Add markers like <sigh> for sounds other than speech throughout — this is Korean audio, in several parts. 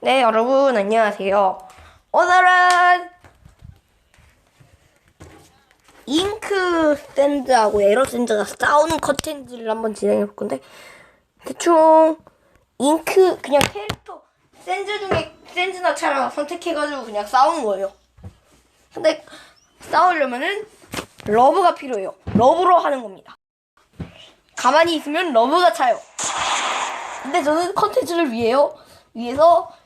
네, 여러분, 안녕하세요. 오늘은 잉크 샌드하고 에러 샌드가 싸우는 컨텐츠를 한번 진행해 볼 건데, 대충 잉크, 그냥 캐릭터, 샌드 중에 샌드나 차랑 선택해가지고 그냥 싸우는 거예요. 근데 싸우려면은 러브가 필요해요. 러브로 하는 겁니다. 가만히 있으면 러브가 차요. 근데 저는 컨텐츠를 위해요. 위해서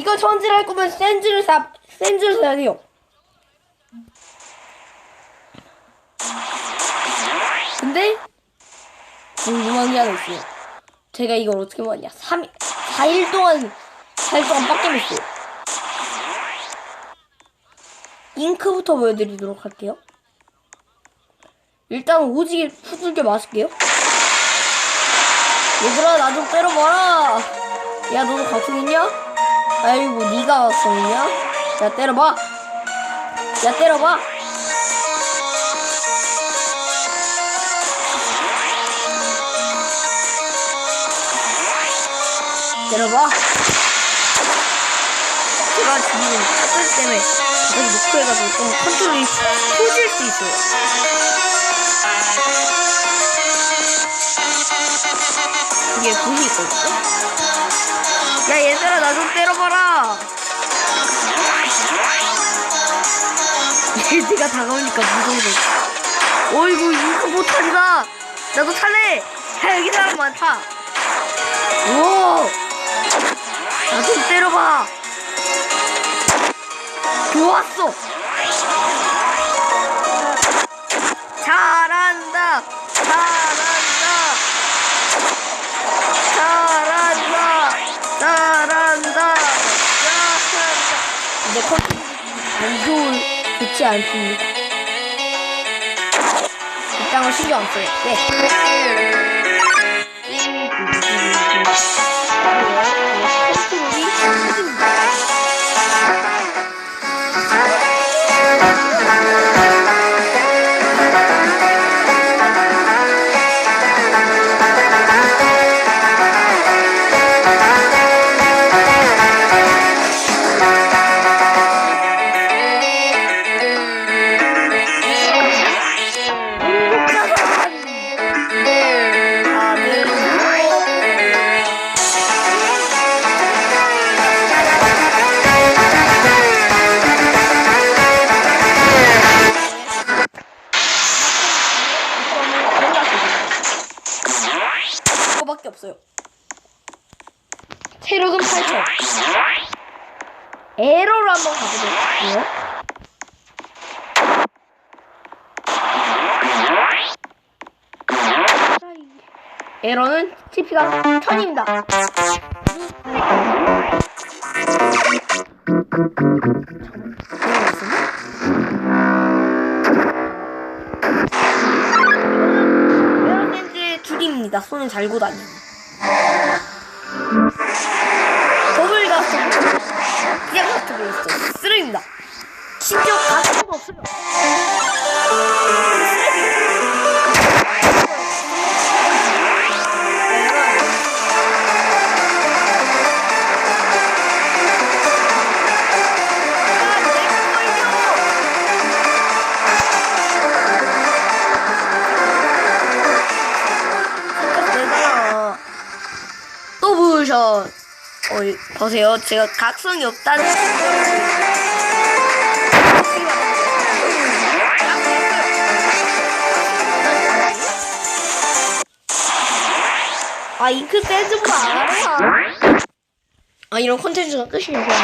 이거 전지를 할 거면 샌즈를 사 샌즈를 사야 돼요. 근데 궁금한 게 하나 있어요. 제가 이걸 어떻게 모았냐? 3 4일 동안 4일 동안 빡겜했어요. 잉크부터 보여드리도록 할게요. 일단 오지게 후들겨 마실게요. 얘들아 나 좀 때려봐라. 야 너도 각성있냐? 아이고 네가 각성있냐? 야 때려봐. 야 때려봐. 때려봐. 제가 지금 카드 때문에 갑자기 노크해가지고 좀 컨트롤이 소질 수 있어요. 이게 굿이 있거든요. 야 얘들아 나 좀 때려봐라. <laughs> 얘가 다가오니까 무서워. 어이구 이거 못하리다. 나도 탈래. 야 여기 사람 많다. 오. 나좀 때려봐. 좋았어. 좋지 않습니다. 가보도록 에러는 TP가 1000입니다. 에어밴드의 줄입니다. 손을 잘고 다니는. 더블 가스트 그냥 가스트 블레스터 쓰레기입니다. 심지어 가스트가 없어요. 또 보셔. 어, 보세요. 제가 각성이 없다는. 아, 잉크 떼지 마. 아, 이런 콘텐츠가 끝이면 그냥.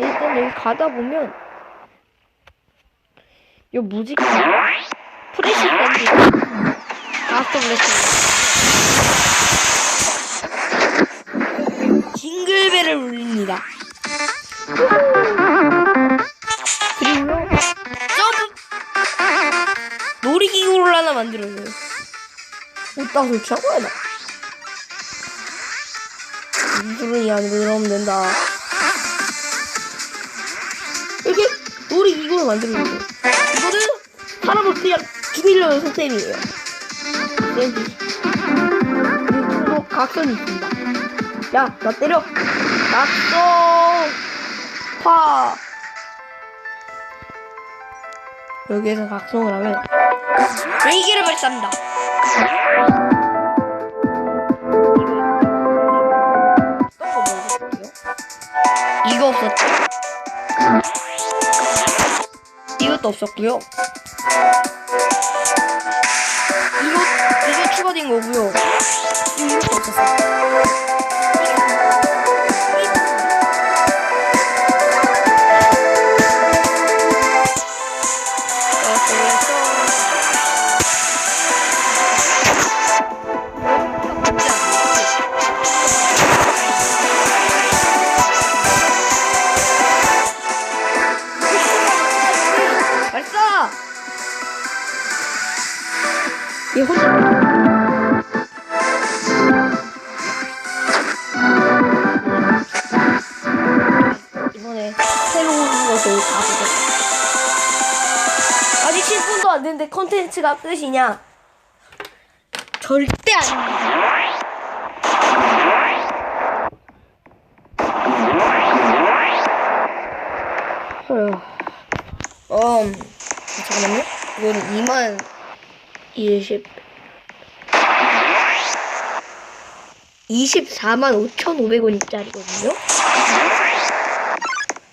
일단 여기 가다 보면, 요 무지개. 프레시 밴드. 가스터 블레스입니다. 징글벨을 울립니다. 옷다 설치하고 해라. 이들은 이 안으로 들어오면 된다. 이렇게 놀이기구를 만들어줘요. 이거는 사람을 그냥 죽이려는 시스템이에요. 네, 구독, 각선이 있습니다. 야, 나 때려. 낙성! 파! 여기에서 각성을 하면 일기를 발사합니다. 이거 없었죠? 이것도 없었고요. 이거 이게 추가된 거고요. 이것도 없었어요. 아직 10분도 안 됐는데 컨텐츠가 끝이냐? 절대 아닙니다. 어, 음, 잠깐만요. 이거는 2만 20 24만 5,500원짜리거든요.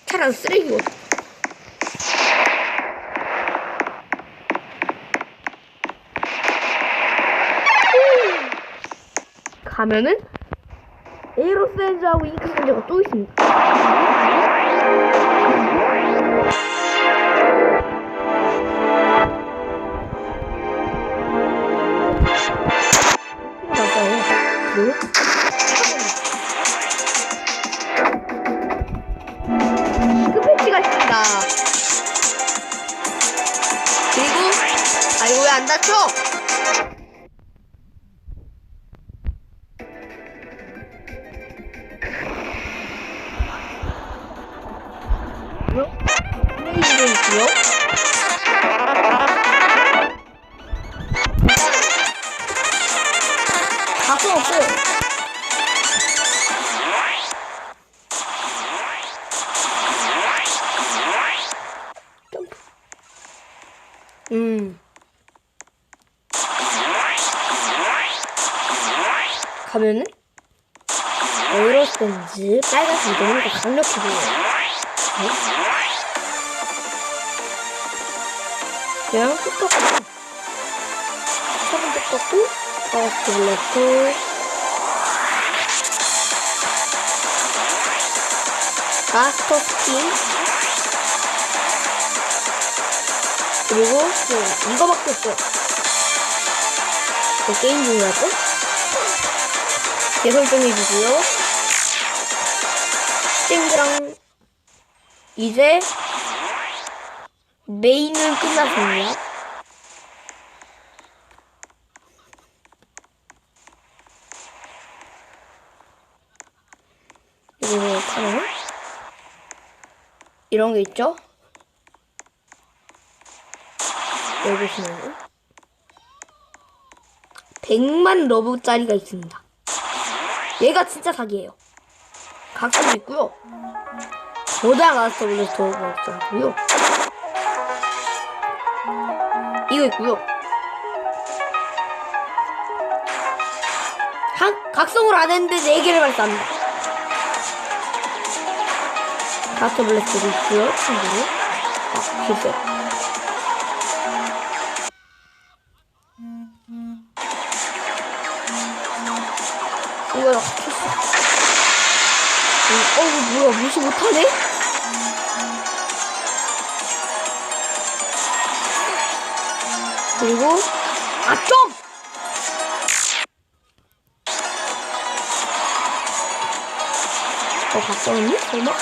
차라리 쓰레기거든. 가면은 에이로센즈하고 잉크센즈가 또 있습니다. 뭐요? 플레이도 있고요. 없어요. 점프. 음. 가면은 에이로스텐즈 빨간색 더 강력해 보여요. 네? 그냥 뚝 떴고 처음 뚝 떴고 파스트 블랙홀 마스터 스킨 그리고 네, 이거밖에 없어요 그 게임 중이라고 재설정해주고요 땡그랑 이제 메인은 끝났습니다 그리고 카메라 이런 게 있죠? 여기 보시면 100만 러브짜리가 있습니다. 얘가 진짜 사기예요. 각도 있고요. 고장 아스터블레스 도어가 있고요. 이거 있고요. 한, 각성을 안 했는데 4개를 발사합니다. 가스터 블랙도 있고요, 친구로. 아, 실수. 이거 나 실수. 어, 뭐야, 무시 못하네? 그리고, 아, 좀! 어, 각성했니? 설마?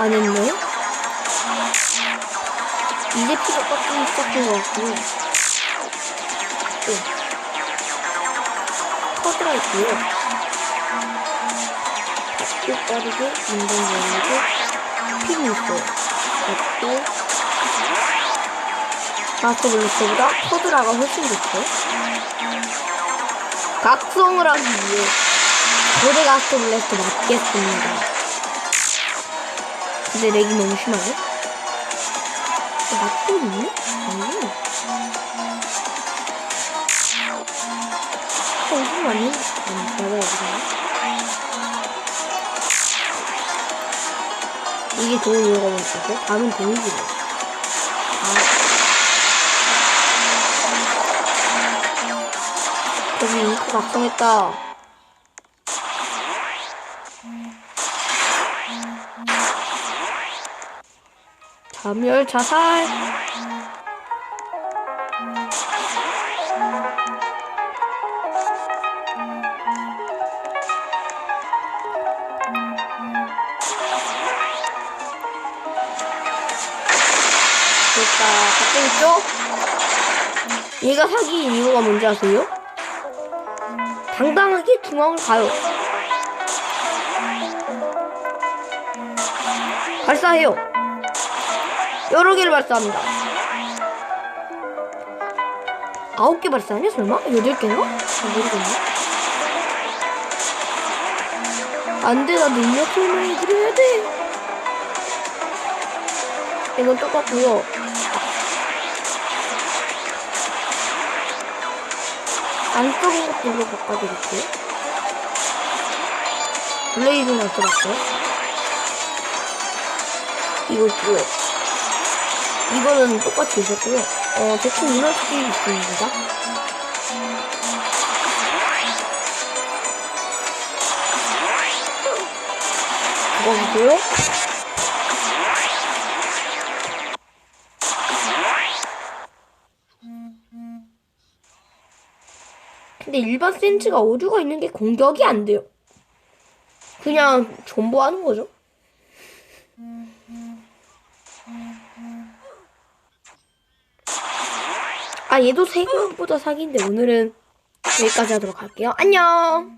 안 했네. 이제 피가 깎이기 시작한 것 같고. 네. 커드가 있고요. 또 빠르게 운동 열리고 핀이 있어요. 또 마스터 블루스보다 커드라가 훨씬 좋죠. 각성을 하기 위해 거대 가스 블래스터 맞겠습니다. 근데 렉이 너무 심하네? 어, 맞고 있네? 아니. 어, 이거 아니? 맞아요, 그냥. 이게 좋은 이유가 뭔지 다음은 데미지네. 아. 저기 잉크 각성했다. 자멸 자살. 됐다. 각성했죠? 얘가 사기인 이유가 뭔지 아세요? 당당하게 중앙을 가요. 발사해요. 여러 개를 발사합니다. 아홉 개 발사하냐 설마? 여덟 개나? 잘 모르겠네. 안 돼 나 능력 설명해 드려야 돼. 이건 똑같고요. 안쪽인 것들로 바꿔드릴게요. 블레이드는 어쩌봤어요? 이거 있고요. 이거는 똑같이 있었고요. 어, 대충 이런 스킬이 있습니다. 보세요. 근데 일반 센즈가 오류가 있는 게 공격이 안 돼요. 그냥 존버하는 거죠. 아 얘도 생각보다 사기인데 오늘은 여기까지 하도록 할게요. 안녕.